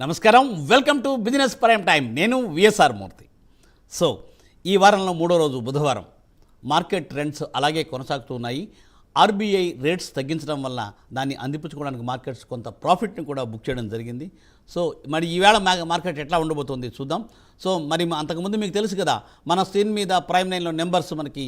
నమస్కారం. Welcome to business prime time నేను V S R Murthy so ఈ వారంలో మూడో రోజు బుధవారం. మార్కెట్ ట్రెండ్స్ అలాగే కొనసాగుతున్నాయి ఆర్బీఐ రేట్స్ తగ్గించడం వల్ల దాన్ని అందిపుచ్చుకోవడానికి మార్కెట్స్ కొంత ప్రాఫిట్ని కూడా బుక్ చేయడం జరిగింది. సో మరి ఈవేళ మార్కెట్ ఎట్లా ఉండబోతోంది చూద్దాం. సో మరి అంతకుముందు మీకు తెలుసు కదా మన స్క్రీన్ మీద ప్రైమ్ నైన్లో నెంబర్స్ మనకి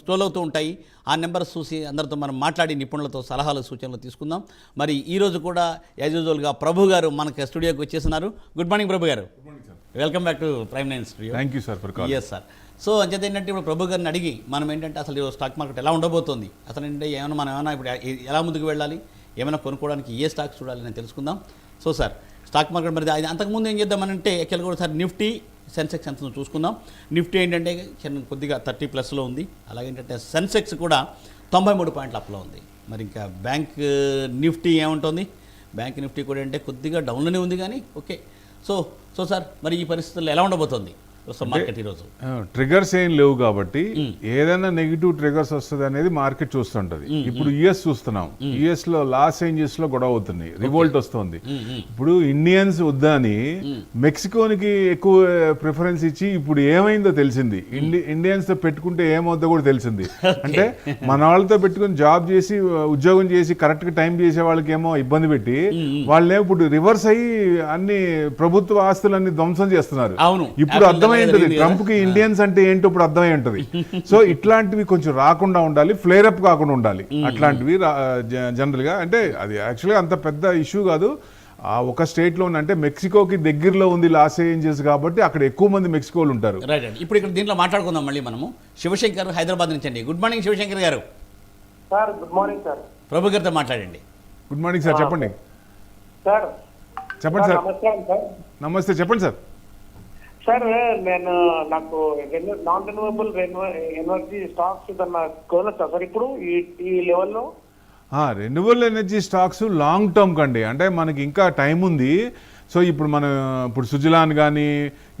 స్క్రోల్ అవుతూ ఉంటాయి. ఆ నెంబర్స్ చూసి అందరితో మనం మాట్లాడి నిపుణులతో సలహాలు సూచనలు తీసుకుందాం. మరి ఈరోజు కూడా యాజ్ యూజువల్గా ప్రభు గారు మనకి స్టూడియోకి వచ్చేస్తున్నారు good morning Prabhu garu. Welcome back to prime nine studio. Thank you sir yes sir. So అంచేత ఏంటంటే ఇప్పుడు ప్రభు గారిని అడిగి మనం ఏంటంటే అసలు స్టాక్ మార్కెట్ ఎలా ఉండబోతోంది? అసలు ఏంటంటే ఏమైనా మనం ఏమైనా ఇప్పుడు ఎలా ముందుకు వెళ్ళాలి? ఏమైనా కొనుక్కోవడానికి ఏ స్టాక్స్ చూడాలి అని తెలుసుకుందాం. సో సార్ స్టాక్ మార్కెట్ మరి అది అంతకుముందు ఏం చేద్దామనంటే ఎక్కడ కూడా సార్ నిఫ్టీ సెన్సెక్స్ ఎంత చూసుకుందాం. నిఫ్టీ ఏంటంటే చిన్న కొద్దిగా థర్టీ ప్లస్లో ఉంది. అలాగే ఏంటంటే సెన్సెక్స్ కూడా తొంభై మూడు పాయింట్ల అప్లో ఉంది. మరి ఇంకా బ్యాంక్ నిఫ్టీ ఏముంటుంది? బ్యాంక్ నిఫ్టీ కూడా అంటే కొద్దిగా డౌన్లోనే ఉంది కానీ ఓకే. సో సో సార్ మరి ఈ పరిస్థితుల్లో ఎలా ఉండబోతోంది? మార్కెట్ ఈరోజు ట్రిగర్స్ ఏం లేవు కాబట్టి ఏదైనా నెగిటివ్ ట్రిగర్స్ వస్తుంది అనేది మార్కెట్ చూస్తుంటది. ఇప్పుడు యుఎస్ చూస్తున్నాం. యుఎస్లో లాస్ ఏంజెస్లో గొడవ అవుతుంది. రివోల్ట్ వస్తుంది. ఇప్పుడు ఇండియన్స్ వద్దని మెక్సికోనికి ఎక్కువ ప్రిఫరెన్స్ ఇచ్చి ఇప్పుడు ఏమైందో తెలిసింది. ఇండి ఇండియన్స్తో పెట్టుకుంటే ఏమవుద్దో కూడా తెలిసింది. అంటే మన వాళ్ళతో పెట్టుకుని జాబ్ చేసి ఉద్యోగం చేసి కరెక్ట్గా టైం చేసే వాళ్ళకి ఏమో ఇబ్బంది పెట్టి వాళ్ళే ఇప్పుడు రివర్స్ అయ్యి అన్ని ప్రభుత్వ ఆస్తులన్నీ ధ్వంసం చేస్తున్నారు. ఇప్పుడు Apple అర్థమై ఉంటుంది. ట్రంప్కి ఇండియన్స్ అంటే ఏంటో ఇప్పుడు అర్థమై ఉంటుంది. సో ఇట్లాంటివి కొంచెం రాకుండా ఉండాలి ఫ్లేర్ అప్ కాకుండా ఉండాలి. అట్లాంటివి జనరల్గా అంటే అది యాక్చువల్గా అంత పెద్ద ఇష్యూ కాదు. ఆ ఒక స్టేట్లో ఉన్న- అంటే మెక్సికోకి దగ్గరలో ఉంది లాస్ ఏంజెస్ కాబట్టి అక్కడ ఎక్కువ మంది మెక్సికోలు ఉంటారు. రైట్ అండి ఇప్పుడు ఇక్కడ దీంట్లో మాట్లాడుకుందాం మళ్ళీ మనము. శివశంకర్ హైదరాబాద్ నుంచి అండి. Good morning Shivashankar garu. Sir good morning sir Prabhu గారితో మాట్లాడండి. గుడ్ మార్నింగ్ సార్ చెప్పండి. సార్ చెప్పండి సార్ నమస్తే చెప్పండి సార్ సార్ నేను నాకు నాన్ రెన్యూవబుల్ ఎనర్జీ స్టాక్స్ ఏదన్నా కొనొచ్చా సార్ ఇప్పుడు ఈ ఈ లెవెల్లో renewal energy stocks long term కండి. అంటే మనకి ఇంకా టైం ఉంది. సో ఇప్పుడు మనం ఇప్పుడు సుజలాన్ కానీ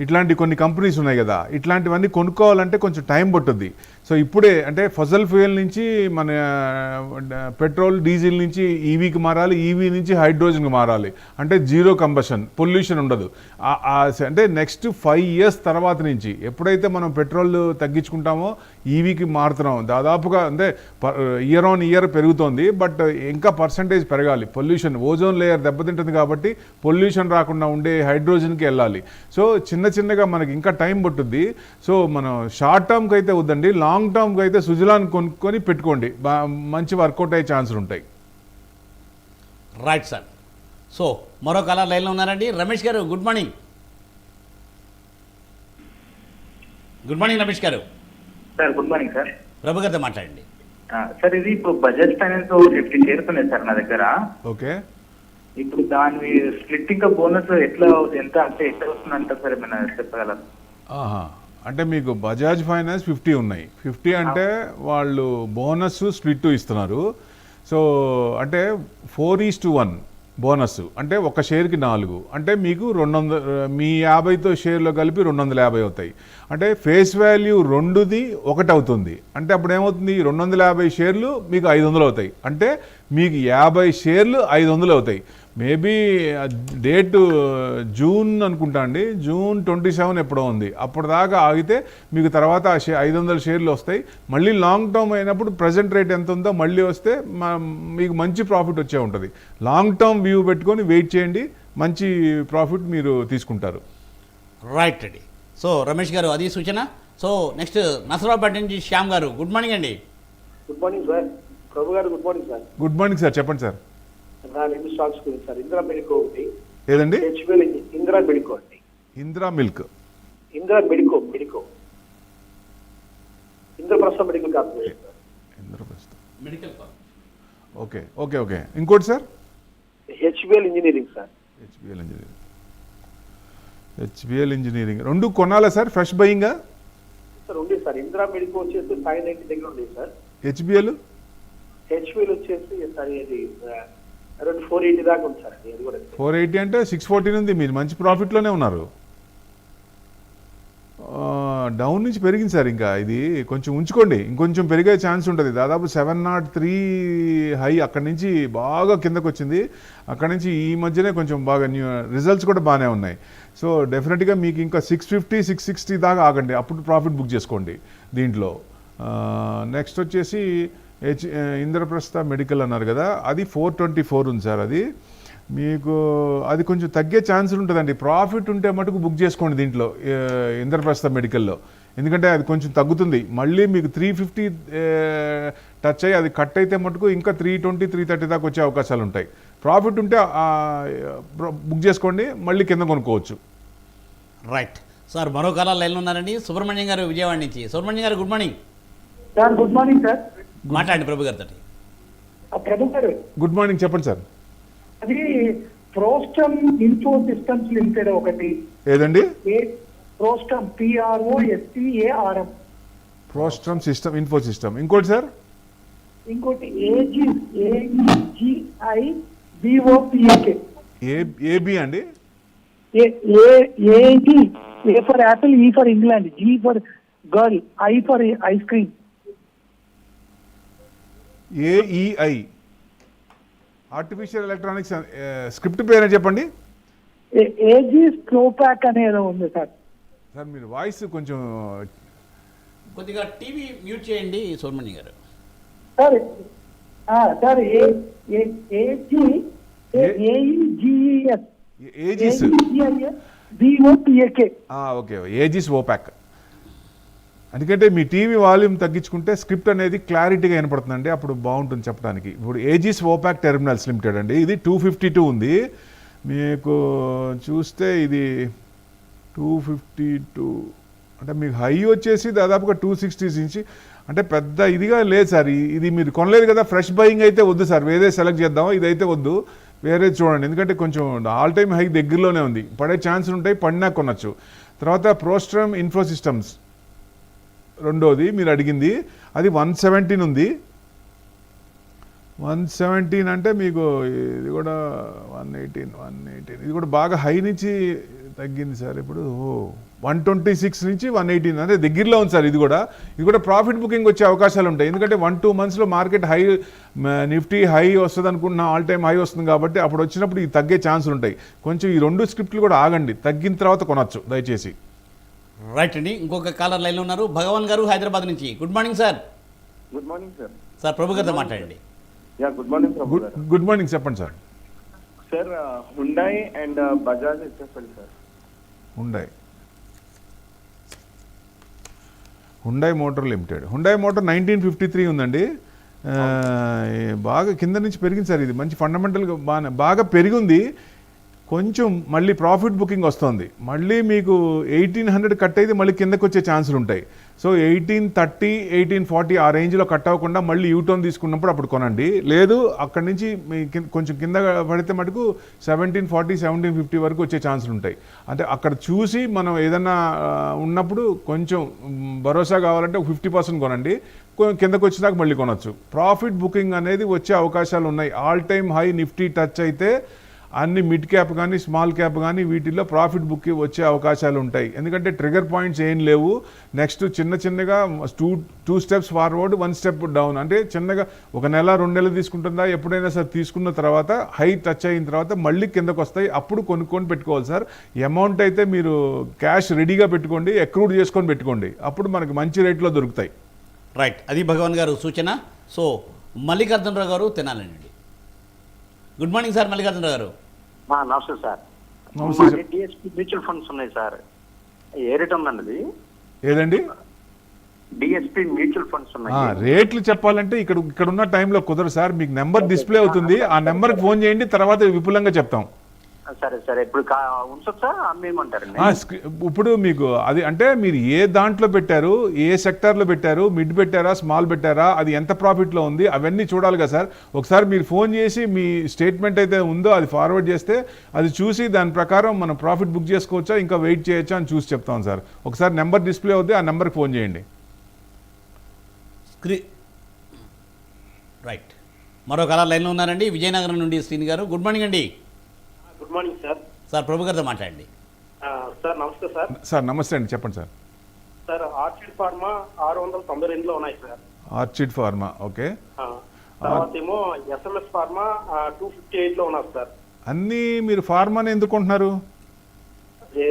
ఇట్లాంటి కొన్ని కంపెనీస్ ఉన్నాయి కదా. ఇట్లాంటివన్నీ కొనుక్కోవాలంటే కొంచెం టైం పట్టుద్ది. సో ఇప్పుడే అంటే ఫజల్ ఫ్యూయల్ నుంచి మన పెట్రోల్ డీజిల్ నుంచి ఈవీకి మారాలి ఈవీ నుంచి హైడ్రోజన్కి మారాలి. అంటే జీరో కంబషన్ పొల్యూషన్ ఉండదు. అంటే నెక్స్ట్ ఫైవ్ ఇయర్స్ తర్వాత నుంచి ఎప్పుడైతే మనం పెట్రోల్ తగ్గించుకుంటామో ఈవీకి మారుతున్నాం. దాదాపుగా అంటే ఇయర్ ఆన్ ఇయర్ పెరుగుతోంది బట్ ఇంకా పర్సంటేజ్ పెరగాలి. పొల్యూషన్ ఓజోన్ లేయర్ దెబ్బతింటుంది కాబట్టి పొల్యూషన్ రాకుండా ఉండే హైడ్రోజన్కి వెళ్ళాలి. సో చిన్న చిన్నగా మనకి ఇంకా టైం పట్టుద్ది. సో మనం షార్ట్ టర్మ్కి అయితే వద్దండి. లాంగ్ టర్మ్కి అయితే సుజలాన్ కొనుక్కొని పెట్టుకోండి. మంచి వర్కౌట్ అయ్యే ఛాన్సులు ఉంటాయి. రైట్ సార్ సో మరో కలర్ లైన్లో ఉన్నారండి. Ramesh garu good morning good morning Ramesh garu. Sir good morning sir Prabhu గారితో మాట్లాడండి. ఆ, సార్ ఇది ఇప్పుడు బజాజ్ ఫైనాన్స్ ఫిఫ్టీ షేర్స్ ఉన్నాయి సార్ నా దగ్గర. ఓకే. ఇప్పుడు దాని స్ప్లిట్ ఇంకా బోనస్ ఎట్లా ఎంత అంటే ఎట్లా వస్తుందంట సార్ ఏమైనా చెప్పగలరు? ఆహా. అంటే మీకు బజాజ్ ఫైనాన్స్ ఫిఫ్టీ ఉన్నాయి. ఫిఫ్టీ అంటే వాళ్ళు బోనస్ స్ప్లిట్ ఇస్తున్నారు. సో అంటే four is to one bonus. అంటే ఒక షేర్కి నాలుగు. అంటే మీకు రెండు వందల మీ యాభైతో షేర్లో కలిపి రెండు వందల యాభై అవుతాయి. అంటే ఫేస్ వాల్యూ రెండుది ఒకటి అవుతుంది. అంటే అప్పుడు ఏమవుతుంది? రెండు వందల యాభై షేర్లు మీకు ఐదు వందలు అవుతాయి. అంటే మీకు యాభై షేర్లు ఐదు వందలు అవుతాయి. మేబీ డేట్ జూన్ అనుకుంటా అండి. జూన్ ట్వంటీ సెవెన్ ఎప్పుడో ఉంది. అప్పటిదాకా ఆగితే మీకు తర్వాత ఆ షే ఐదు వందల షేర్లు వస్తాయి. మళ్ళీ లాంగ్ టర్మ్ అయినప్పుడు ప్రజెంట్ రేట్ ఎంత ఉందో మళ్ళీ వస్తే మీకు మంచి ప్రాఫిట్ వచ్చే ఉంటుంది. లాంగ్ టర్మ్ వ్యూ పెట్టుకొని వెయిట్ చేయండి. మంచి ప్రాఫిట్ మీరు తీసుకుంటారు. రైట్ అండి సో రమేష్ గారు అది సూచన. సో నెక్స్ట్ నసరాబాద్ నుంచి శ్యామ్ గారు గుడ్ మార్నింగ్ అండి. Good morning sir Prabhu garu good morning sir good morning sir చెప్పండి సార్ రెండు స్టాక్స్ గురించి సార్ ఇందిరా మెడికో ఒకటి. ఏదండి? H P L Indira medico అండి Indira milk. Indira medico medico Indraprastha medical corporation sir Indraprastha. Medical okay okay okay. ఇంకోటి sir? H P L engineering sir H B L engineering H B L engineering రెండు కొనాలా sir? Fresh బయింగా sir ఉంది sir. Indira medico వచ్చేసి five ninety దగ్గర ఉంది sir. HBL HPL వచ్చేసి sir ఇది అరౌండ్ ఫోర్ ఎయిటీ దాకా ఉంది సార్. అది కూడా ఫోర్ ఎయిటీ అంటే సిక్స్ ఫోర్టీన్ ఉంది. మీరు మంచి ప్రాఫిట్లోనే ఉన్నారు. డౌన్ నుంచి పెరిగింది సార్ ఇంకా. ఇది కొంచెం ఉంచుకోండి. ఇంకొంచెం పెరిగే ఛాన్స్ ఉంటుంది. దాదాపు సెవెన్ నాట్ త్రీ హై అక్కడి నుంచి బాగా కిందకు వచ్చింది. అక్కడి నుంచి ఈ మధ్యనే కొంచెం బాగా న్యూ రిజల్ట్స్ కూడా బాగానే ఉన్నాయి. సో డెఫినెట్గా మీకు ఇంకా సిక్స్ ఫిఫ్టీ సిక్స్ సిక్స్టీ దాకా ఆగండి. అప్పుడు ప్రాఫిట్ బుక్ చేసుకోండి దీంట్లో. నెక్స్ట్ వచ్చేసి హెచ్ ఇంద్రప్రస్థ మెడికల్ అన్నారు కదా అది ఫోర్ ట్వంటీ ఫోర్ ఉంది సార్ అది. మీకు అది కొంచెం తగ్గే ఛాన్స్ ఉంటుందండి. ప్రాఫిట్ ఉంటే మటుకు బుక్ చేసుకోండి దీంట్లో ఇంద్రప్రస్థ మెడికల్లో. ఎందుకంటే అది కొంచెం తగ్గుతుంది. మళ్ళీ మీకు త్రీ ఫిఫ్టీ టచ్ అయ్యి అది కట్ అయితే మటుకు ఇంకా త్రీ ట్వంటీ త్రీ థర్టీ దాకా వచ్చే అవకాశాలు ఉంటాయి. ప్రాఫిట్ ఉంటే బుక్ చేసుకోండి మళ్ళీ కింద కొనుక్కోవచ్చు. రైట్. సార్ మరో కాలం లైన్లో ఉన్నారండి. సుబ్రహ్మణ్యం గారు విజయవాడ నుంచి. Subrahmanyam garu good morning. Sir good morning sir. మాట్లాడండి ప్రభు గారితో. ఆ ప్రభు గారు. గుడ్ మార్నింగ్ చెప్పండి సార్. అది ప్రోస్టమ్ ఇన్ఫో సిస్టమ్స్ లిమిటెడ్ ఒకటి. ఏదండి? ఏ Prostarm P R O S T A R M Prostarm system info system. ఇంకోటి సార్? ఇంకోటి A G A E G I B O P A K A A B అండి? A G A for apple E for England G for girl I for ice cream A E I artificial electronics script పేరు చెప్పండి? AG స్లోపాక్ అనేది ఉంది sir. Sir మీరు voice కొంచెం కొద్దిగా TV mute చేయండి Subrahmanyam garu. Sir ఆ, sir A A G A- A E G S Aegis? Okay Aegis ఓపాక్ ఎందుకంటే మీ టీవీ వాల్యూమ్ తగ్గించుకుంటే స్క్రిప్ట్ అనేది క్లారిటీగా వినపడుతుందండి. అప్పుడు బాగుంటుంది చెప్పడానికి. ఇప్పుడు ఏజీస్ ఓపాక్ టెర్మినల్స్ లిమిటెడ్ అండి. ఇది టూ ఫిఫ్టీ టూ ఉంది. మీకు చూస్తే ఇది టూ ఫిఫ్టీ టూ అంటే మీకు హై వచ్చేసి దాదాపుగా టూ సిక్స్టీస్ నుంచి అంటే పెద్ద ఇదిగా లేదు సార్. ఇది మీరు కొనలేదు కదా ఫ్రెష్ బయింగ్ అయితే వద్దు సార్. వేరే సెలెక్ట్ చేద్దాం ఇదైతే వద్దు. వేరే చూడండి. ఎందుకంటే కొంచెం ఆల్ టైమ్ హై దగ్గరలోనే ఉంది. పడే ఛాన్స్ ఉంటాయి పడినా కొనొచ్చు. తర్వాత ప్రోస్ట్రమ్ ఇన్ఫో సిస్టమ్స్ రెండోది మీరు అడిగింది అది వన్ సెవెంటీన్ ఉంది. వన్ సెవెంటీన్ అంటే మీకు ఇది కూడా వన్ ఎయిటీన్ వన్ ఎయిటీన్. ఇది కూడా బాగా హై నుంచి తగ్గింది సార్ ఇప్పుడు. వన్ ట్వంటీ సిక్స్ నుంచి వన్ ఎయిటీన్. అంటే దగ్గరలో ఉంది సార్ ఇది కూడా. ఇది కూడా ప్రాఫిట్ బుకింగ్ వచ్చే అవకాశాలు ఉంటాయి. ఎందుకంటే వన్ టూ మంత్స్లో మార్కెట్ హై నిఫ్టీ హై వస్తుంది అనుకుంటున్నా ఆల్ టైమ్ హై వస్తుంది కాబట్టి అప్పుడు వచ్చినప్పుడు ఇది తగ్గే ఛాన్సులు ఉంటాయి. కొంచెం ఈ రెండు స్క్రిప్ట్లు కూడా ఆగండి. తగ్గిన తర్వాత కొనవచ్చు దయచేసి. రైట్ అండి. ఇంకొక కాలర్ లైన్లో ఉన్నారు. భగవాన్ గారు హైదరాబాద్ నుంచి. Good morning sir good morning sir sir Prabhu గారితో మాట్లాడండి. Yeah good morning Prabhu good morning చెప్పండి sir sir Hyundai and Bajaj చెప్పండి sir Hyundai Hyundai motor limited Hyundai motor nineteen fifty three ఉందండి. బాగా కింద నుంచి పెరిగింది సార్ ఇది. మంచి ఫండమెంటల్గా బాగా బాగా పెరిగింది. కొంచెం మళ్ళీ ప్రాఫిట్ బుకింగ్ వస్తుంది. మళ్ళీ మీకు ఎయిటీన్ హండ్రెడ్ కట్ అయితే మళ్ళీ కిందకు వచ్చే ఛాన్సులు ఉంటాయి. So eighteen thirty eighteen forty ఆ రేంజ్లో కట్ అవ్వకుండా మళ్ళీ యూటర్న్ తీసుకున్నప్పుడు అప్పుడు కొనండి. లేదు అక్కడి నుంచి మీ కింద- కొంచెం కింద పడితే మటుకు సెవెంటీన్ ఫార్టీ సెవెంటీన్ ఫిఫ్టీ వరకు వచ్చే ఛాన్సులు ఉంటాయి. అంటే అక్కడ చూసి మనం ఏదన్నా ఉన్నప్పుడు కొంచెం భరోసా కావాలంటే ఒక ఫిఫ్టీ పర్సెంట్ కొనండి. కిందకు వచ్చినాక మళ్ళీ కొనొచ్చు. ప్రాఫిట్ బుకింగ్ అనేది వచ్చే అవకాశాలు ఉన్నాయి. All time high Nifty touch అయితే అన్ని మిడ్ క్యాప్ కానీ స్మాల్ క్యాప్ కానీ వీటిల్లో ప్రాఫిట్ బుక్ వచ్చే అవకాశాలు ఉంటాయి. ఎందుకంటే ట్రిగర్ పాయింట్స్ ఏం లేవు. నెక్స్ట్ చిన్న చిన్నగా two two steps forward one step down. అంటే చిన్నగా ఒక నెల రెండు నెలలు తీసుకుంటుందా? ఎప్పుడైనా సార్ తీసుకున్న తర్వాత హై టచ్ అయిన తర్వాత మళ్ళీ కిందకు వస్తాయి అప్పుడు కొనుక్కొని పెట్టుకోవాలి సార్. అమౌంట్ అయితే మీరు క్యాష్ రెడీగా పెట్టుకోండి అక్రూడ్ చేసుకొని పెట్టుకోండి. అప్పుడు మనకి మంచి రేట్లో దొరుకుతాయి. రైట్. అది భగవాన్ గారు సూచన. సో మల్లికార్జునరావు గారు తినాలండి గుడ్ మార్నింగ్ సార్ మల్లికార్జునరావు గారు. నమస్తే సార్. మ్యూచువల్ ఫండ్స్ ఉన్నాయి సార్. ఏ రేట్ ఉందండి ఏదండి? డిఎస్పి మ్యూచువల్ ఫండ్స్ ఉన్నాయి. రేట్లు చెప్పాలంటే ఇక్కడ ఇక్కడ ఉన్న టైంలో కుదరదు సార్. మీకు నెంబర్ డిస్ప్లే అవుతుంది. ఆ నెంబర్కి ఫోన్ చేయండి తర్వాత విపులంగా చెప్తాం. సరే సరే. ఇప్పుడు ఇప్పుడు మీకు అది అంటే మీరు ఏ దాంట్లో పెట్టారు ఏ సెక్టార్లో పెట్టారు మిడ్ పెట్టారా స్మాల్ పెట్టారా అది ఎంత ప్రాఫిట్లో ఉంది అవన్నీ చూడాలి కదా సార్. ఒకసారి మీరు ఫోన్ చేసి మీ స్టేట్మెంట్ అయితే ఉందో అది ఫార్వర్డ్ చేస్తే అది చూసి దాని ప్రకారం మనం ప్రాఫిట్ బుక్ చేసుకోవచ్చా ఇంకా వెయిట్ చేయొచ్చా అని చూసి చెప్తాం సార్. ఒకసారి నెంబర్ డిస్ప్లే అవుతే ఆ నెంబర్కి ఫోన్ చేయండి. స్క్రీ రైట్. మరో కాలర్ లైన్లో ఉన్నారండి విజయనగరం నుండి శ్రీని గారు గుడ్ మార్నింగ్ అండి. Good morning sir sir Prabhu గారితో మాట్లాడండి. సార్ నమస్తే సార్. సార్ నమస్తే అండి చెప్పండి సార్. సార్ ఆర్చిడ్ ఫార్మా ఆరు వందల తొంభై రెండులో ఉన్నాయి సార్. Orchid pharma okay. ఆ, తర్వాత ఏమో ఎస్ఎంఎస్ ఫార్మా టూ ఫిఫ్టీ ఎయిట్లో ఉన్నారు సార్. అన్నీ మీరు ఫార్మాని ఎందుకు కొంటున్నారు? ఏ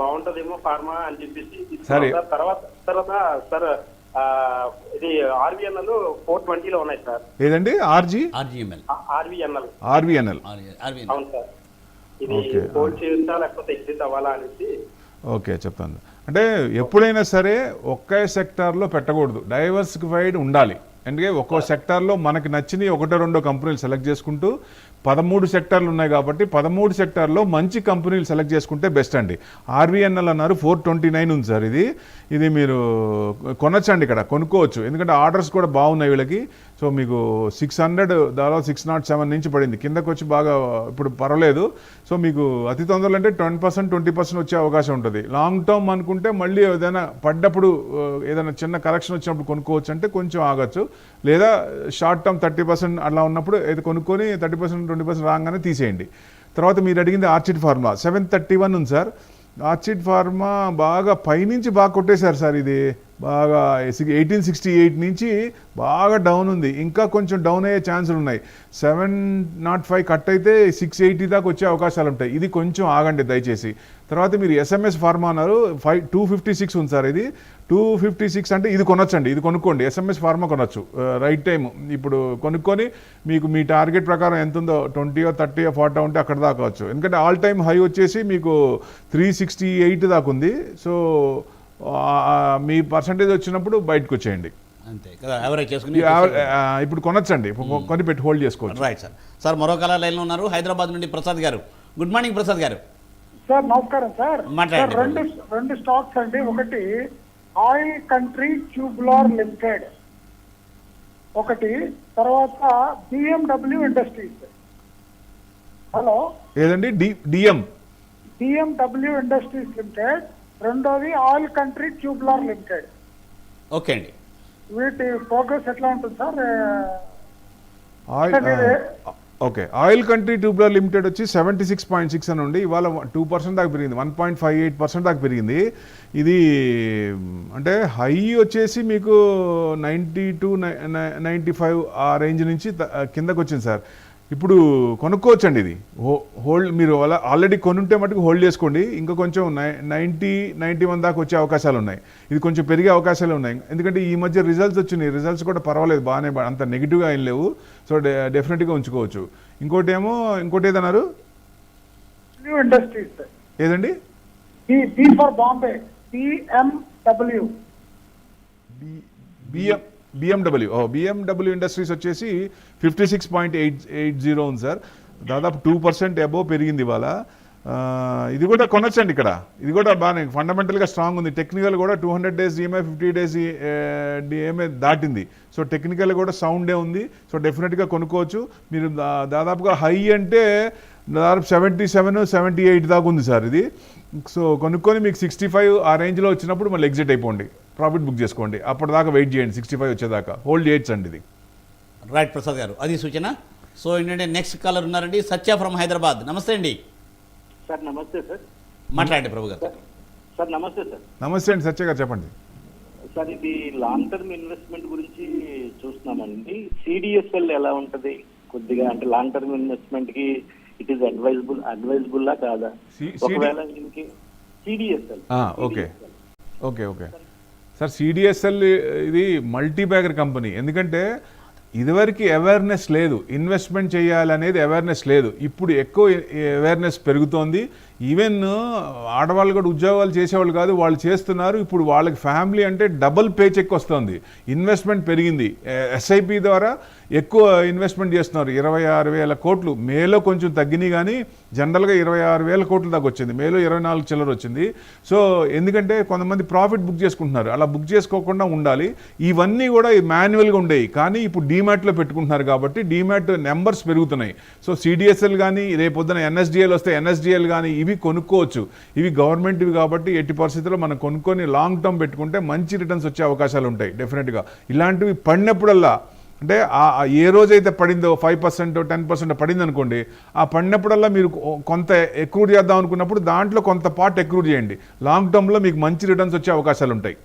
బాగుంటదేమో ఫార్మా అని చెప్పేసి సరే. తర్వాత తర్వాత సార్ ఇది ఆర్వీఎన్ఎల్ ఫోర్ ట్వంటీలో ఉన్నాయి సార్. ఏదండి? RG? RGML. RVNL. RVNL. RVN అవును సార్. ఇది Okay. హోల్డ్ చేయొచ్చా లేకపోతే ఎగ్జిట్ అవ్వాలా అనేసి. ఓకే చెప్తాను. అంటే ఎప్పుడైనా సరే ఒకే సెక్టార్లో పెట్టకూడదు. డైవర్సిఫైడ్ ఉండాలి. ఎందుకంటే ఒక్కో సెక్టార్లో మనకి నచ్చినవి ఒకటో రెండో కంపెనీలు సెలెక్ట్ చేసుకుంటూ పదమూడు సెక్టార్లు ఉన్నాయి కాబట్టి పదమూడు సెక్టార్లో మంచి కంపెనీలు సెలెక్ట్ చేసుకుంటే బెస్ట్ అండి. ఆర్వీఎన్ఎల్ అన్నారు ఫోర్ ట్వంటీ నైన్ ఉంది సార్ ఇది. ఇది మీరు కొనొచ్చండి ఇక్కడ కొనుక్కోవచ్చు. ఎందుకంటే ఆర్డర్స్ కూడా బాగున్నాయి వీళ్ళకి. సో మీకు సిక్స్ హండ్రెడ్ దాదాపు సిక్స్ నాట్ సెవెన్ నుంచి పడింది. కిందకు వచ్చి బాగా ఇప్పుడు పర్వాలేదు. సో మీకు అతి తొందరలో అంటే టెన్ పర్సెంట్ ట్వంటీ పర్సెంట్ వచ్చే అవకాశం ఉంటుంది. లాంగ్ టర్మ్ అనుకుంటే మళ్ళీ ఏదైనా పడ్డప్పుడు ఏదైనా చిన్న కరెక్షన్ వచ్చినప్పుడు కొనుక్కోవచ్చు అంటే కొంచెం ఆగచ్చు. లేదా షార్ట్ టర్మ్ థర్టీ పర్సెంట్ అలా ఉన్నప్పుడు ఏదో కొనుక్కొని థర్టీ పర్సెంట్ ట్వంటీ పర్సెంట్ రాగానే తీసేయండి. తర్వాత మీరు అడిగింది Orchid pharma seven thirty one ఉంది సార్. ఆర్చిడ్ ఫార్మా బాగా పైనుంచి బాగా కొట్టేశారు సార్ ఇది. బాగా ఎయిటీన్ సిక్స్టీ ఎయిట్ నుంచి బాగా డౌన్ ఉంది. ఇంకా కొంచెం డౌన్ అయ్యే ఛాన్సులు ఉన్నాయి. సెవెన్ నాట్ ఫైవ్ కట్ అయితే సిక్స్ ఎయిటీ దాకా వచ్చే అవకాశాలు ఉంటాయి. ఇది కొంచెం ఆగండి దయచేసి. తర్వాత మీరు ఎస్ఎంఎస్ ఫార్మా అన్నారు. ఫైవ్ టూ ఫిఫ్టీ సిక్స్ ఉంది సార్ ఇది. టూ ఫిఫ్టీ సిక్స్ అంటే ఇది కొనొచ్చండి. ఇది కొనుక్కోండి. ఎస్ఎంఎస్ ఫార్మా కొనొచ్చు. రైట్ టైం ఇప్పుడు కొనుక్కొని మీకు మీ టార్గెట్ ప్రకారం ఎంత ఉందో ట్వంటీయో థర్టీయో ఫార్టీ ఉంటే అక్కడ దాకా వచ్చు. ఎందుకంటే ఆల్ టైమ్ హై వచ్చేసి మీకు త్రీ సిక్స్టీ ఎయిట్ దాకా ఉంది. సో మీ పర్సంటేజ్ వచ్చినప్పుడు బయటకు వచ్చేయండి. అంతే కదా ఎవరైనా చేసుకుని ఇప్పుడు కొనొచ్చండి ఇప్పుడు కొని పెట్టి హోల్డ్ చేసుకోవచ్చు. రైట్ సార్ సార్ మరో కళ లైన్లో ఉన్నారు. హైదరాబాద్ నుండి ప్రసాద్ గారు. గుడ్ మార్నింగ్ ప్రసాద్ గారు. సార్ నమస్కారం సార్. రెండు రెండు స్టాక్స్ అండి. ఒకటి ఆయిల్ కంట్రీ ట్యూబ్లార్ లిమిటెడ్. ఒకటి తర్వాత B M W industries. Hello? ఏదండి? D M B M W industries limited. రెండోది oil country tubular limited. Okay అండి. వీటి ప్రోగ్రెస్ ఎట్లా ఉంటుంది sir? Oil okay. Oil country tubular limited వచ్చి సెవెంటీ సిక్స్ పాయింట్ సిక్స్ అని ఉండి ఇవాళ టూ పర్సెంట్ దాకా పెరిగింది. One point five eight percent దాకా పెరిగింది. ఇది అంటే హై వచ్చేసి మీకు నైంటీ టు నైంటీ ఫైవ్ ఆ రేంజ్ నుంచి కిందకు వచ్చింది సార్. ఇప్పుడు కొనుక్కోవచ్చండి ఇది. హోల్డ్ మీరు అలా ఆల్రెడీ కొనుంటే మటుకు హోల్డ్ చేసుకోండి. ఇంకా కొంచెం నై నైంటీ నైంటీ వన్ దాకా వచ్చే అవకాశాలు ఉన్నాయి. ఇది కొంచెం పెరిగే అవకాశాలు ఉన్నాయి. ఎందుకంటే ఈ మధ్య రిజల్ట్స్ వచ్చినాయి. రిజల్ట్స్ కూడా పర్వాలేదు. బాగానే అంత నెగిటివ్గా ఏం లేవు. సో డెఫినెట్గా ఉంచుకోవచ్చు. ఇంకోటి ఏమో ఇంకోటి ఏదన్నారు ఇండస్ట్రీస్ ఏదండి? For Bombay. B M W B M B M W O B M W industries వచ్చేసి fifty six point eight eight zero ఉంది సార్. దాదాపు టూ పర్సెంట్ అబోవ్ పెరిగింది ఇవాళ. ఇది కూడా కొనొచ్చండి ఇక్కడ. ఇది కూడా బాగానే ఫండమెంటల్గా స్ట్రాంగ్ ఉంది. టెక్నికల్ కూడా two hundred days E M I fifty days D M I దాటింది. సో టెక్నికల్ కూడా సౌండే ఉంది. సో డెఫినెట్గా కొనుక్కోవచ్చు. మీరు దా- దాదాపుగా హై అంటే దాదాపు సెవెంటీ సెవెన్ సెవెంటీ ఎయిట్ దాకా ఉంది సార్ ఇది. సో కొనుక్కొని మీకు సిక్స్టీ ఫైవ్ ఆ రేంజ్లో వచ్చినప్పుడు మళ్ళీ ఎగ్జిట్ అయిపోండి. ప్రాఫిట్ బుక్ చేసుకోండి. అప్పటిదాకా వెయిట్ చేయండి. సిక్స్టీ ఫైవ్ వచ్చేదాకా. హోల్డ్ చేయొచ్చు అండి ఇది. రైట్ ప్రసాద్ గారు అది సూచన. సో ఏంటంటే నెక్స్ట్ కాలర్ ఉన్నారండి సత్య ఫ్రమ్ హైదరాబాద్. నమస్తే అండి. సార్ నమస్తే సార్. మాట్లాడండి ప్రభు గారు. సార్ నమస్తే సార్. నమస్తే అండి సత్య గారు చెప్పండి. సార్ ఇది లాంగ్ టర్మ్ ఇన్వెస్ట్మెంట్ గురించి చూస్తున్నామండి. సిడిఎస్ఎల్ ఎలా ఉంటది? కొద్దిగా అంటే లాంగ్ టర్మ్ ఇన్వెస్ట్మెంట్కి ఇట్ ఈస్ అడ్వైజబుల్ అడ్వైజబుల్ కాదా? C- ఒకవేళ దీనికి సిడిఎస్ఎల్. ఆ, okay. Okay okay. Sir CDSL ఇది మల్టీ బ్యాగర్ కంపెనీ ఎందుకంటే ఇదివరకు అవేర్నెస్ లేదు. ఇన్వెస్ట్మెంట్ చేయాలనేది అవేర్నెస్ లేదు. ఇప్పుడు ఎక్కువ అవేర్నెస్ పెరుగుతోంది. ఈవెన్ ఆడవాళ్ళు కూడా ఉద్యోగాలు చేసేవాళ్ళు కాదు. వాళ్ళు చేస్తున్నారు. ఇప్పుడు వాళ్ళకి ఫ్యామిలీ అంటే డబుల్ పే చెక్ వస్తుంది. ఇన్వెస్ట్మెంట్ పెరిగింది. ఎస్ఐపి ద్వారా ఎక్కువ ఇన్వెస్ట్మెంట్ చేస్తున్నారు. ఇరవై ఆరు వేల కోట్లు. మేలో కొంచెం తగ్గినాయి కానీ జనరల్గా ఇరవై ఆరు వేల కోట్ల దాకా వచ్చింది. మేలో ఇరవై నాలుగు చిల్లర వచ్చింది. సో ఎందుకంటే కొంతమంది ప్రాఫిట్ బుక్ చేసుకుంటున్నారు. అలా బుక్ చేసుకోకుండా ఉండాలి. ఇవన్నీ కూడా మాన్యువల్గా ఉండేవి. కానీ ఇప్పుడు డీమ్యాట్లో పెట్టుకుంటున్నారు కాబట్టి డీమ్యాట్ నెంబర్స్ పెరుగుతున్నాయి. So C D S L కానీ రేపొద్దున ఎన్ఎస్డిఎల్ వస్తే ఎన్ఎస్డిఎల్ కానీ ఇవి కొనుక్కోవచ్చు. ఇవి గవర్నమెంట్వి కాబట్టి ఎట్టి పరిస్థితుల్లో మనం కొనుక్కొని లాంగ్ టర్మ్ పెట్టుకుంటే మంచి రిటర్న్స్ వచ్చే అవకాశాలు ఉంటాయి. డెఫినెట్గా ఇలాంటివి పడినప్పుడల్లా అంటే ఆ- ఏ రోజైతే పడిందో ఫైవ్ పర్సెంట్ టెన్ పర్సెంట్ పడింది అనుకోండి ఆ పడినప్పుడల్లా మీరు కొంత ఎక్రూడ్ చేద్దాం అనుకున్నప్పుడు దాంట్లో కొంత పార్ట్ ఎక్రూడ్ చేయండి. లాంగ్ టర్మ్లో మీకు మంచి రిటర్న్స్ వచ్చే అవకాశాలు ఉంటాయి.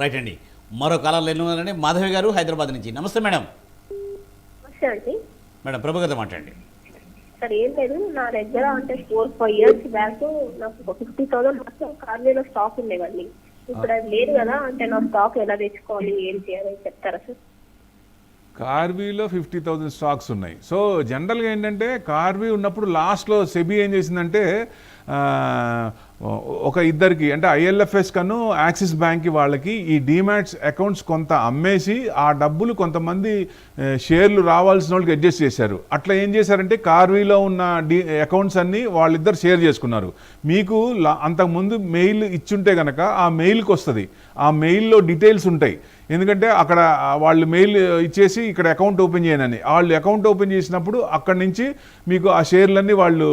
రైట్ అండి. మరో కాలంలో ఎన్ని ఉన్నారండి. మాధవి గారు హైదరాబాద్ నుంచి. నమస్తే మేడం. మేడం ప్రభు గారితో మాట్లాడండి. సార్ ఏం లేదు. నా దగ్గర అంటే ఫోర్ ఫైవ్ ఇయర్స్ బ్యాక్ నాకు ఫిఫ్టీ థౌసండ్ మొత్తం కార్మీలో స్టాక్ ఉండేవండి. ఇప్పుడు అది లేదు కదా అంటే నా స్టాక్ ఎలా తెచ్చుకోవాలి ఏం చేయాలి చెప్తారా సార్? కార్వీలో ఫిఫ్టీ థౌజండ్ స్టాక్స్ ఉన్నాయి. సో జనరల్గా ఏంటంటే కార్వీ ఉన్నప్పుడు లాస్ట్లో సెబీ ఏం చేసిందంటే ఒక ఇద్దరికి అంటే ఐఎల్ఎఫ్ఎస్ కను యాక్సిస్ బ్యాంక్ వాళ్ళకి ఈ డిమాట్స్ అకౌంట్స్ కొంత అమ్మేసి ఆ డబ్బులు కొంతమంది షేర్లు రావాల్సిన వాళ్ళకి అడ్జస్ట్ చేశారు. అట్లా ఏం చేశారంటే కార్వీలో ఉన్న డి అకౌంట్స్ అన్నీ వాళ్ళిద్దరు షేర్ చేసుకున్నారు. మీకు అంతకుముందు మెయిల్ ఇచ్చుంటే కనుక ఆ మెయిల్కి వస్తుంది. ఆ మెయిల్లో డీటెయిల్స్ ఉంటాయి. ఎందుకంటే అక్కడ వాళ్ళు మెయిల్ ఇచ్చేసి ఇక్కడ అకౌంట్ ఓపెన్ చేయనని. వాళ్ళు అకౌంట్ ఓపెన్ చేసినప్పుడు అక్కడి నుంచి మీకు ఆ షేర్లన్నీ వాళ్ళు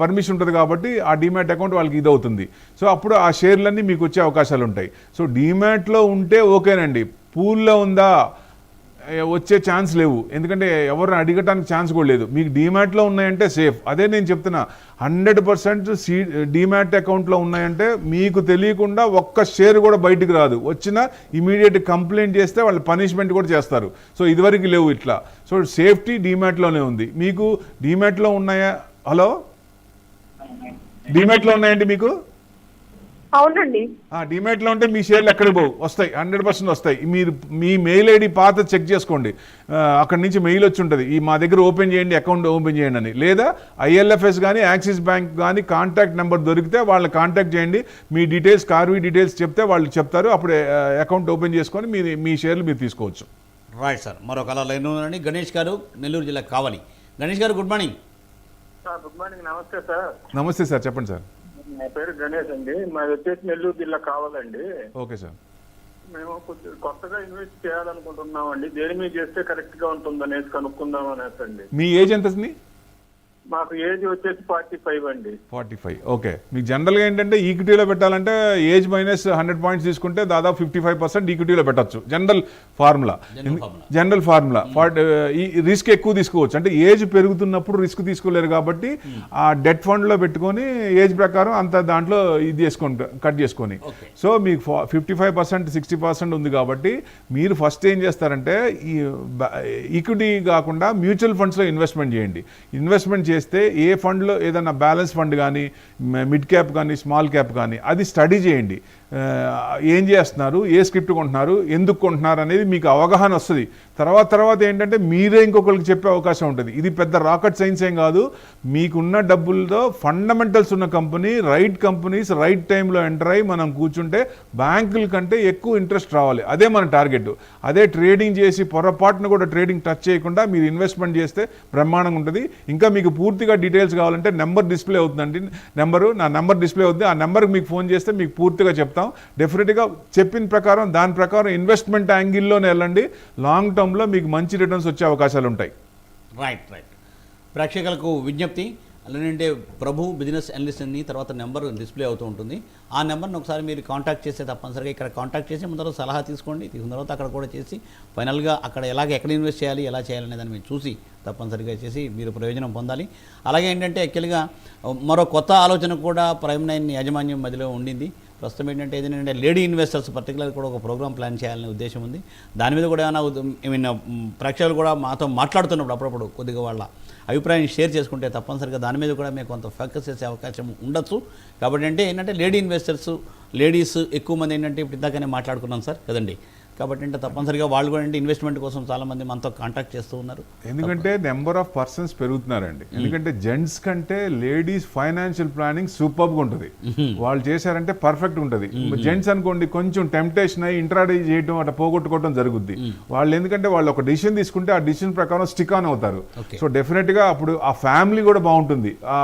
పర్మిషన్ ఉంటుంది కాబట్టి ఆ డిమాట్ అకౌంట్ వాళ్ళకి ఇది అవుతుంది సో అప్పుడు ఆ షేర్లన్నీ మీకు వచ్చే అవకాశాలు ఉంటాయి సో డిమాట్లో ఉంటే ఓకేనండి. పూల్లో ఉందా? వచ్చే ఛాన్స్ లేవు. ఎందుకంటే ఎవరిని అడగటానికి ఛాన్స్ కూడా లేదు. మీకు డీమ్యాట్లో ఉన్నాయంటే సేఫ్. అదే నేను చెప్తున్నా. హండ్రెడ్ పర్సెంట్ సీ డీమ్యాట్ అకౌంట్లో ఉన్నాయంటే మీకు తెలియకుండా ఒక్క షేర్ కూడా బయటికి రాదు. వచ్చినా ఇమీడియట్ కంప్లైంట్ చేస్తే వాళ్ళు పనిష్మెంట్ కూడా చేస్తారు. సో ఇదివరకు లేవు ఇట్లా. సో సేఫ్టీ డీమ్యాట్లోనే ఉంది. మీకు డీమ్యాట్లో ఉన్నాయా? హలో? డీమ్యాట్లో ఉన్నాయండి మీకు? అవునండి. డిమేట్లో ఉంటే మీ షేర్లు ఎక్కడికి పోవు? వస్తాయి హండ్రెడ్ పర్సెంట్ వస్తాయి. మీరు మీ మెయిల్ ఐడి పాత చెక్ చేసుకోండి. అక్కడి నుంచి మెయిల్ వచ్చి ఉంటుంది. ఈ మా దగ్గర ఓపెన్ చేయండి అకౌంట్ ఓపెన్ చేయండి అని. లేదా ఐఎల్ఎఫ్ఎస్ కానీ యాక్సిస్ బ్యాంక్ కానీ కాంటాక్ట్ నెంబర్ దొరికితే వాళ్ళని కాంటాక్ట్ చేయండి. మీ డీటెయిల్స్ కార్వీ డీటెయిల్స్ చెప్తే వాళ్ళు చెప్తారు. అప్పుడు అకౌంట్ ఓపెన్ చేసుకొని మీ మీ షేర్లు మీరు తీసుకోవచ్చు. రైట్ సార్ మరో కాలంలో ఎన్ని ఉన్నారండి గణేష్ గారు నెల్లూరు జిల్లా కావాలి. గణేష్ గారు good morning sir good morning. నమస్తే సార్. నమస్తే సార్ చెప్పండి సార్. నా పేరు గణేష్ అండి. మాది వచ్చేసి నెల్లూరు జిల్లా కావాలండి. Okay sir. మేము కొద్ది కొత్తగా ఇన్వెస్ట్ చేయాలనుకుంటున్నామండి. దేని మీద చేస్తే కరెక్ట్గా ఉంటుంది అనేసి కనుక్కుందాం అనేసి అండి మీ ఏజ్ ఎంతది మాకు ఏజ్ వచ్చేసి ఫార్టీ ఫైవ్ అండి. Forty five. ఓకే. మీకు జనరల్గా ఏంటంటే ఈక్విటీలో పెట్టాలంటే ఏజ్ మైనస్ హండ్రెడ్ పాయింట్స్ తీసుకుంటే దాదాపు ఫిఫ్టీ ఫైవ్ పర్సెంట్ ఈక్విటీలో పెట్టచ్చు. General formula. General formula. Forty ఈ రిస్క్ ఎక్కువ తీసుకోవచ్చు. అంటే ఏజ్ పెరుగుతున్నప్పుడు రిస్క్ తీసుకోలేరు కాబట్టి ఆ డెట్ ఫండ్లో పెట్టుకొని ఏజ్ ప్రకారం అంత దాంట్లో ఇది చేసుకొని కట్ చేసుకొని. సో మీకు fifty five percent sixty percent ఉంది కాబట్టి మీరు ఫస్ట్ ఏం చేస్తారంటే ఈ ఈక్విటీ కాకుండా మ్యూచువల్ ఫండ్స్లో ఇన్వెస్ట్మెంట్ చేయండి. ఇన్వెస్ట్మెంట్ చేస్తే ఏ ఫండ్లో ఏదైనా బ్యాలెన్స్ ఫండ్ కానీ మిడ్ క్యాప్ కానీ స్మాల్ క్యాప్ కానీ అది స్టడీ చేయండి. ఏం చేస్తున్నారు? ఏ స్క్రిప్ట్ కొంటున్నారు? ఎందుకు కొంటున్నారు అనేది మీకు అవగాహన వస్తుంది. తర్వాత తర్వాత ఏంటంటే మీరే ఇంకొకరికి చెప్పే అవకాశం ఉంటుంది. ఇది పెద్ద రాకెట్ సైన్స్ ఏం కాదు. మీకున్న డబ్బులతో ఫండమెంటల్స్ ఉన్న కంపెనీ రైట్ కంపెనీస్ రైట్ టైంలో ఎంటర్ అయ్యి మనం కూర్చుంటే బ్యాంకుల కంటే ఎక్కువ ఇంట్రెస్ట్ రావాలి. అదే మన టార్గెట్. అదే ట్రేడింగ్ చేసి పొరపాటును కూడా ట్రేడింగ్ టచ్ చేయకుండా మీరు ఇన్వెస్ట్మెంట్ చేస్తే బ్రహ్మాండంగా ఉంటుంది. ఇంకా మీకు పూర్తిగా డీటెయిల్స్ కావాలంటే నెంబర్ డిస్ప్లే అవుతుందండి. నెంబరు నా నెంబర్ డిస్ప్లే అవుతుంది. ఆ నెంబర్కి మీకు ఫోన్ చేస్తే మీకు పూర్తిగా చెప్తాం డెఫినెట్గా చెప్పిన ప్రకారం దాని ప్రకారం ఇన్వెస్ట్మెంట్ యాంగిల్లోనే వెళ్ళండి. లాంగ్ టర్మ్లో మీకు మంచి రిటర్న్స్ వచ్చే అవకాశాలు ఉంటాయి. రైట్ రైట్ ప్రేక్షకులకు విజ్ఞప్తి అలానంటే ప్రభు బిజినెస్ అనలిస్ట్ అని తర్వాత నెంబర్ డిస్ప్లే అవుతూ ఉంటుంది. ఆ నెంబర్ని ఒకసారి మీరు కాంటాక్ట్ చేస్తే తప్పనిసరిగా ఇక్కడ కాంటాక్ట్ చేసి ముందర సలహా తీసుకోండి. తీసుకున్న తర్వాత అక్కడ కూడా చేసి ఫైనల్గా అక్కడ ఎలాగ ఎక్కడ ఇన్వెస్ట్ చేయాలి ఎలా చేయాలనే దాన్ని మీరు చూసి తప్పనిసరిగా చేసి మీరు ప్రయోజనం పొందాలి. అలాగే ఏంటంటే యాక్చువల్గా మరో కొత్త ఆలోచన కూడా ప్రైమ్ నైన్ యాజమాన్యం మధ్యలో ఉండింది. ప్రస్తుతం ఏంటంటే ఏంటంటే లేడీ ఇన్వెస్టర్స్ పర్టికులర్ కూడా ఒక ప్రోగ్రామ్ ప్లాన్ చేయాలనే ఉద్దేశం ఉంది. దాని మీద కూడా ఏమైనా ఐ మీన్ ప్రేక్షకులు కూడా మాతో మాట్లాడుతున్నప్పుడు అప్పుడప్పుడు కొద్దిగా వాళ్ళ అభిప్రాయాన్ని షేర్ చేసుకుంటే తప్పనిసరిగా దాని మీద కూడా మేము కొంత ఫోకస్ చేసే అవకాశం ఉండొచ్చు. కాబట్టి అంటే ఏంటంటే లేడీ ఇన్వెస్టర్స్ లేడీస్ ఎక్కువ మంది ఏంటంటే ఇప్పుడు ఇందాకనే మాట్లాడుకున్నాం సార్ కదండి? కాబట్టి అంటే తప్పనిసరిగా వాళ్ళు కూడా అంటే ఇన్వెస్ట్మెంట్ కోసం చాలామంది మనతో కాంటాక్ట్ చేస్తూ ఉన్నారు. ఎందుకంటే నెంబర్ ఆఫ్ పర్సన్స్ పెరుగుతున్నారండి. ఎందుకంటే జెంట్స్ కంటే లేడీస్ ఫైనాన్షియల్ ప్లానింగ్ సూపర్గా ఉంటుంది. వాళ్ళు చేశారంటే పర్ఫెక్ట్ ఉంటుంది. జెంట్స్ అనుకోండి కొంచెం టెంప్టేషన్ అయ్యి ఇంట్రాడే చేయడం అట్లా పోగొట్టుకోవడం జరుగుద్ది. వాళ్ళు ఎందుకంటే వాళ్ళు ఒక డిసిషన్ తీసుకుంటే ఆ డిసిషన్ ప్రకారం స్టిక్ ఆన్ అవుతారు. సో డెఫినెట్గా అప్పుడు ఆ ఫ్యామిలీ కూడా బాగుంటుంది. ఆ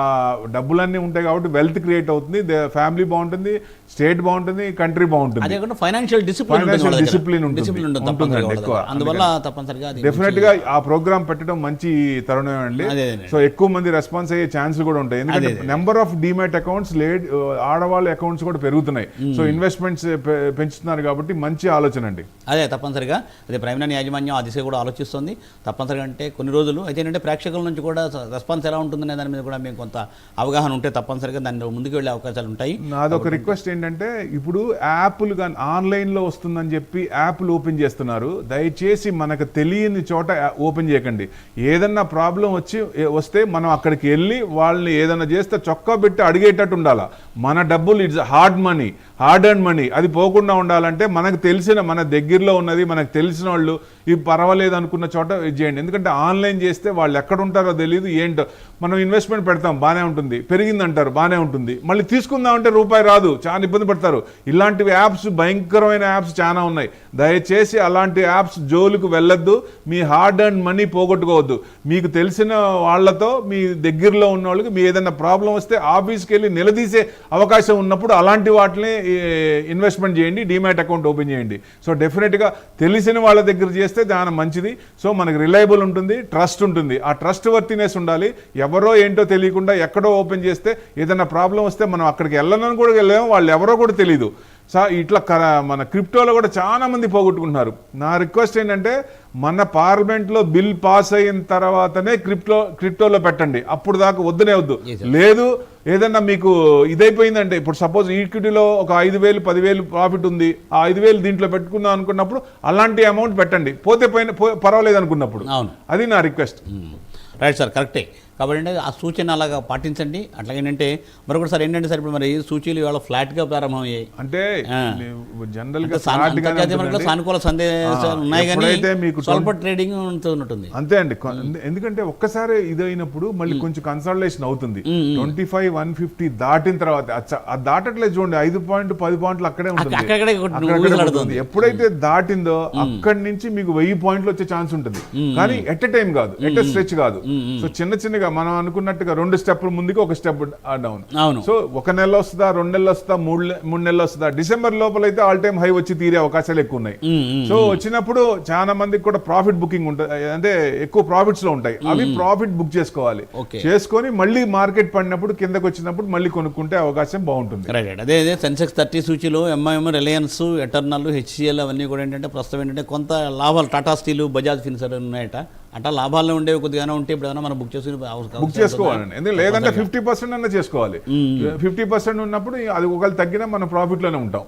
డబ్బులన్నీ ఉంటాయి కాబట్టి వెల్త్ క్రియేట్ అవుతుంది. ఫ్యామిలీ బాగుంటుంది. స్టేట్ బాగుంటుంది కంట్రీ బాగుంటుంది. అదే కాకుండా ఫైనాన్షియల్ డిసిప్లిన్ ఫైనాన్షియల్ డిసిప్లిన్ ఉంటుంది. ఉంటుందండి ఎక్కువ. అందువల్ల తప్పనిసరిగా డెఫినెట్గా ఆ ప్రోగ్రామ్ పెట్టడం మంచి తరుణం అండి. సో ఎక్కువ మంది రెస్పాన్స్ అయ్యే ఛాన్స్ కూడా ఉంటాయి. ఎందుకంటే. నెంబర్ ఆఫ్ డిమాట్ అకౌంట్స్ లేడ్ ఆడవాళ్ళ అకౌంట్స్ కూడా పెరుగుతున్నాయి. సో ఇన్వెస్ట్మెంట్స్ పెంచుతున్నారు కాబట్టి మంచి ఆలోచన అండి. అదే తప్పనిసరిగా. అదే ప్రైమ్ యాజమాన్యం ఆ దిశగా కూడా ఆలోచిస్తుంది. తప్పనిసరిగా అంటే కొన్ని రోజులు. అయితే ఏంటంటే ప్రేక్షకుల నుంచి కూడా రెస్పాన్స్ ఎలా ఉంటుందనే దాని మీద కూడా మేము కొంత అవగాహన ఉంటే తప్పనిసరిగా దాన్ని ముందుకు వెళ్ళే అవకాశాలు ఉంటాయి. నాదొక రిక్వెస్ట్ ఏంటంటే ఇప్పుడు యాప్లు కానీ ఆన్లైన్లో వస్తుందని చెప్పి యాప్లు ఓపెన్ చేస్తున్నారు. దయచేసి మనకు తెలియని చోట ఓపెన్ చేయకండి. ఏదన్నా ప్రాబ్లం వచ్చి వస్తే మనం అక్కడికి వెళ్ళి వాళ్ళని ఏదన్నా చేస్తే చొక్కా పెట్టి అడిగేటట్టు ఉండాలి. మన డబ్బులు it's hard money. Hard and money అది పోకుండా ఉండాలంటే మనకు తెలిసిన మన దగ్గరలో ఉన్నది మనకు తెలిసిన వాళ్ళు ఇది పర్వాలేదు అనుకున్న చోట ఇది చేయండి. ఎందుకంటే ఆన్లైన్ చేస్తే వాళ్ళు ఎక్కడ ఉంటారో తెలియదు ఏంటో. మనం ఇన్వెస్ట్మెంట్ పెడతాం బాగానే ఉంటుంది. పెరిగిందంటారు బాగానే ఉంటుంది. మళ్ళీ తీసుకుందామంటే రూపాయి రాదు చాలా ఇబ్బంది పడతారు. ఇలాంటివి యాప్స్ భయంకరమైన యాప్స్ చాలా ఉన్నాయి. దయచేసి అలాంటి యాప్స్ జోలుకు వెళ్ళొద్దు. మీ హార్డ్ అండ్ మనీ పోగొట్టుకోవద్దు. మీకు తెలిసిన వాళ్ళతో మీ దగ్గరలో ఉన్న వాళ్ళకి మీ ఏదైనా ప్రాబ్లం వస్తే ఆఫీస్కి వెళ్ళి నిలదీసే అవకాశం ఉన్నప్పుడు అలాంటి వాటిని ఇన్వెస్ట్మెంట్ చేయండి డిమాట్ అకౌంట్ ఓపెన్ చేయండి. సో డెఫినెట్గా తెలిసిన వాళ్ళ దగ్గర చేస్తే చాలా మంచిది. సో మనకి రిలయబుల్ ఉంటుంది ట్రస్ట్ ఉంటుంది. ఆ ట్రస్ట్ వర్తినెస్ ఉండాలి. ఎవరో ఏంటో తెలియకుండా ఎక్కడో ఓపెన్ చేస్తే ఏదైనా ప్రాబ్లం వస్తే మనం అక్కడికి వెళ్ళనని కూడా వెళ్ళాము వాళ్ళు ఎవరో కూడా తెలియదు సో ఇట్లా మన క్రిప్టోలో కూడా చాలా మంది పోగొట్టుకుంటున్నారు. నా రిక్వెస్ట్ ఏంటంటే మన పార్లమెంట్లో బిల్ పాస్ అయిన తర్వాతనే క్రిప్టో క్రిప్టోలో పెట్టండి. అప్పుడు దాకా వద్దునే వద్దు. లేదు ఏదన్నా మీకు ఇదైపోయిందంటే ఇప్పుడు సపోజ్ ఈక్విటీలో ఒక ఐదు వేలు పదివేలు ప్రాఫిట్ ఉంది. ఆ ఐదు వేలు దీంట్లో పెట్టుకుందాం అనుకున్నప్పుడు అలాంటి అమౌంట్ పెట్టండి. పోతే పోయిన పో- పర్వాలేదు అనుకున్నప్పుడు. అది నా రిక్వెస్ట్. Right sir. కరెక్టే. కాబట్టి ఆ సూచన అలాగా పాటించండి. అట్లాగేంటంటే మరొకటి సార్ ఏంటంటే సార్ ఇప్పుడు మరి సూచీలు ఇవాళ ఫ్లాట్గా ప్రారంభమయ్యాయి. అంటే. జనరల్గా. సానుకూల సందేశాలు ఉన్నాయి కానీ మీకు స్వల్ప ట్రేడింగ్ ఉంటూ ఉంటుంది అంతే అండి. ఎందుకంటే ఒక్కసారి ఇదైనప్పుడు మళ్ళీ కొంచెం కన్సల్టేషన్ అవుతుంది. ట్వంటీ ఫైవ్ వన్ ఫిఫ్టీ దాటిన తర్వాత ఆ దాటట్లేదు చూడండి. ఐదు పాయింట్ పది పాయింట్లు అక్కడే ఉంటుంది. ఎప్పుడైతే దాటిందో అక్కడి నుంచి మీకు వెయ్యి పాయింట్లు వచ్చే ఛాన్స్ ఉంటుంది. కానీ ఎట్ ఎ టైం కాదు. ఎట్ ఎ స్ట్రెచ్ కాదు. సో చిన్న చిన్నగా మనం అనుకున్నట్టుగా రెండు స్టెప్లు ముందుకు ఒక స్టెప్ డౌన్ అవును. సో ఒక నెల వస్తుందా రెండు నెలలు వస్తుందా మూడు మూడు నెలలు వస్తుందా? డిసెంబర్ లోపల అయితే ఆల్ టైమ్ హై వచ్చి తీరే అవకాశాలు ఎక్కువ ఉన్నాయి. సో వచ్చినప్పుడు చాలా మందికి కూడా ప్రాఫిట్ బుకింగ్ ఉంటుంది అంటే ఎక్కువ ప్రాఫిట్స్లో ఉంటాయి. అవి ప్రాఫిట్ బుక్ చేసుకోవాలి. చేసుకొని మళ్ళీ మార్కెట్ పడినప్పుడు కిందకు వచ్చినప్పుడు మళ్ళీ కొనుక్కుంటే అవకాశం బాగుంటుంది. అదే అదే సెన్సెక్స్ థర్టీ సూచీలు ఎంఐఎం రిలయన్స్ ఎటర్నల్ హెచ్సిఎల్ అవన్నీ కూడా ఏంటంటే ప్రస్తుతం ఏంటంటే కొంత లాభాలు టాటా స్టీల్ బజాజ్ ఫిన్సర్ ఉన్నాయట. అట్లా లాభాల్లో ఉండేవి కొద్దిగానే ఉంటే ఇప్పుడు మనం బుక్ చేసుకుని బుక్ చేసుకోవాలండి. ఎందుకంటే లేదంటే ఫిఫ్టీ పర్సెంట్ అన్న చేసుకోవాలి. ఫిఫ్టీ పర్సెంట్ ఉన్నప్పుడు అది ఒకవేళ తగ్గినా మనం ప్రాఫిట్లోనే ఉంటాం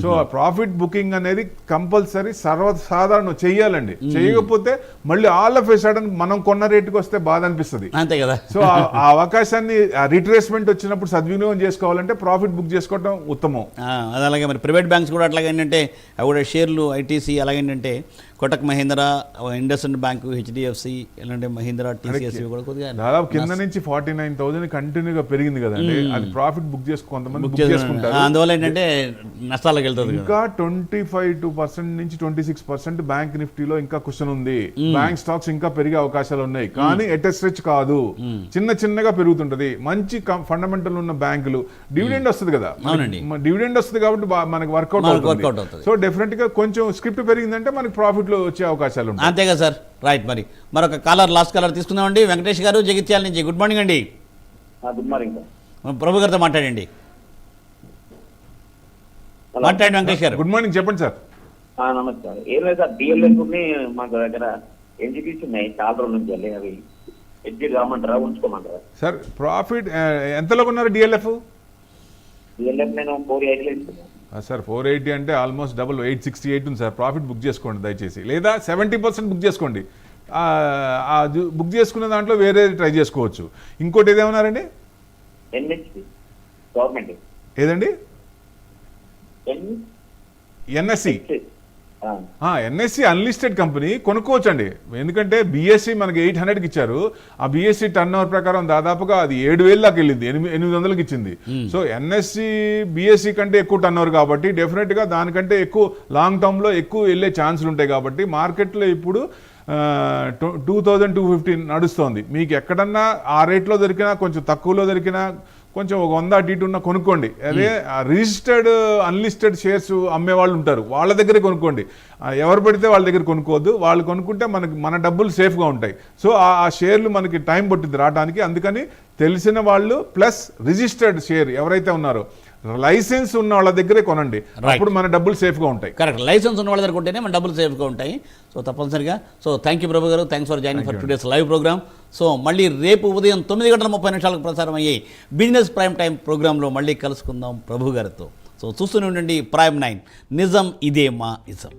సో ప్రాఫిట్ బుకింగ్ అనేది కంపల్సరీ సర్వసాధారణం చెయ్యాలండి. చేయకపోతే మళ్ళీ ఆల్ ఆఫ్ సడన్ మనం కొన్న రేటుకి వస్తే బాధ అనిపిస్తుంది. అంతే కదా. సో ఆ- అవకాశాన్ని రిట్రేస్మెంట్ వచ్చినప్పుడు సద్వినియోగం చేసుకోవాలంటే ప్రాఫిట్ బుక్ చేసుకోవడం ఉత్తమం. అలాగే మరి ప్రైవేట్ బ్యాంక్స్ కూడా అట్లాగే ఏంటంటే అవి కూడా షేర్లు ఐటీసీ అలాగేంటంటే కోటక్ మహీంద్రా ఇండస్ఇండ్ బ్యాంకు హెచ్డిఎఫ్సి ఇలాంటి మహీంద్రా టీసీఎస్ కూడా కొద్దిగా దాదాపు కింద నుంచి ఫార్టీ నైన్ థౌసండ్ కంటిన్యూగా పెరిగింది కదండి. అది ప్రాఫిట్ బుక్ చేసుకో కొంతమంది బుక్ బుక్ చేసి చేసుకుంటారు. అందువల్ల ఏంటంటే నష్టాలకు వెళ్తుంది కదా. ఇంకా ట్వంటీ ఫైవ్ టూ పర్సెంట్ నుంచి ట్వంటీ సిక్స్ పర్సెంట్ బ్యాంక్ నిఫ్టీలో ఇంకా క్వశ్చన్ ఉంది. బ్యాంక్ స్టాక్స్ ఇంకా పెరిగే అవకాశాలు ఉన్నాయి. కానీ ఎట్ స్ట్రెచ్ కాదు. చిన్న చిన్నగా పెరుగుతుంటది. మంచి ఫండమెంటల్ ఉన్న బ్యాంకులు డివిడెండ్ వస్తుంది కదా. డివిడెండ్ వస్తుంది కాబట్టి మనకి వర్కౌట్ అవుతుంది. సో డెఫినెట్గా కొంచెం స్క్రిప్ట్ పెరిగిందంటే మనకి ప్రాఫిట్లో వచ్చే అవకాశాలు ఉంటాయి. అంతే కదా సార్. రైట్ మరి. మరొక కాలర్ లాస్ట్ కాలర్ తీసుకుందామండి. వెంకటేష్ గారు జగిత్యాల నుంచి. గుడ్ మార్నింగ్ అండి. గుడ్ మార్నింగ్ ప్రభు గారితో మాట్లాడండి. మాట్లాడండి వెంకటేష్ గారు. గుడ్ మార్నింగ్ చెప్పండి సార్. సార్ ఏం లేదు సార్ డిఎల్ఎఫ్ని మాకు దగ్గర ఉన్నాయి. చాలా రోజుల నుంచి అవి కామంటారా ఉంచుకోమంటారా? సార్ ప్రాఫిట్ ఎంతలో కొన్నారు డిఎల్ఎఫ్ డిఎల్ఎఫ్ నేను ఫోర్ ఎయిట్ ఇస్తున్నాను సార్ ఫోర్ ఎయిటీ అంటే almost double eight sixty eight ఉంది సార్. ప్రాఫిట్ బుక్ చేసుకోండి దయచేసి. లేదా సెవెంటీ పర్సెంట్ బుక్ చేసుకోండి. బుక్ చేసుకున్న దాంట్లో వేరే ట్రై చేసుకోవచ్చు. ఇంకోటి ఏదేమన్నారండి ఏదండి? N NSC. NSC unlisted company కొనుక్కోవచ్చు అండి ఎందుకంటే బీఎస్సీ మనకి ఎయిట్ హండ్రెడ్కి ఇచ్చారు. ఆ బీఎస్సీ టర్న్ ఓవర్ ప్రకారం దాదాపుగా అది ఏడు వేలు దాకా వెళ్ళింది. ఎనిమిది ఎనిమిది వందలకి ఇచ్చింది. సో ఎన్ఎస్సి బీఎస్సీ కంటే ఎక్కువ టర్న్ ఓవర్ కాబట్టి డెఫినెట్గా దానికంటే ఎక్కువ లాంగ్ టర్మ్లో ఎక్కువ వెళ్ళే ఛాన్సులు ఉంటాయి కాబట్టి మార్కెట్లో ఇప్పుడు టూ థౌజండ్ టూ ఫిఫ్టీన్ నడుస్తోంది. మీకు ఎక్కడన్నా ఆ రేట్లో దొరికినా కొంచెం తక్కువలో దొరికినా కొంచెం ఒక వంద అటు ఇటు ఉన్న కొనుక్కోండి. అదే రిజిస్టర్డ్ అన్లిస్టెడ్ షేర్స్ అమ్మే వాళ్ళు ఉంటారు. వాళ్ళ దగ్గరే కొనుక్కోండి. ఎవరు పడితే వాళ్ళ దగ్గర కొనుక్కోవద్దు. వాళ్ళు కొనుక్కుంటే మనకి మన డబ్బులు సేఫ్గా ఉంటాయి. సో ఆ షేర్లు మనకి టైం పట్టింది రావడానికి అందుకని తెలిసిన వాళ్ళు ప్లస్ రిజిస్టర్డ్ షేర్ ఎవరైతే ఉన్నారో లైసెన్స్ ఉన్న వాళ్ళ దగ్గరే కొనండి. అప్పుడు మన డబ్బులు సేఫ్గా ఉంటాయి. కరెక్ట్ లైసెన్స్ ఉన్న వాళ్ళ దగ్గర ఉంటేనే మన డబ్బులు సేఫ్గా ఉంటాయి. సో తప్పనిసరిగా. సో థ్యాంక్ యూ ప్రభు గారు. Thanks for joining for today's live programme so మళ్ళీ రేపు ఉదయం తొమ్మిది గంటల ముప్పై నిమిషాలకు ప్రసారం అయ్యే బిజినెస్ ప్రైమ్ టైం ప్రోగ్రాంలో మళ్ళీ కలుసుకుందాం ప్రభు గారితో. సో చూస్తూనే ఉండండి. ప్రైమ్ నైన్ నిజం ఇదే మా ఇజం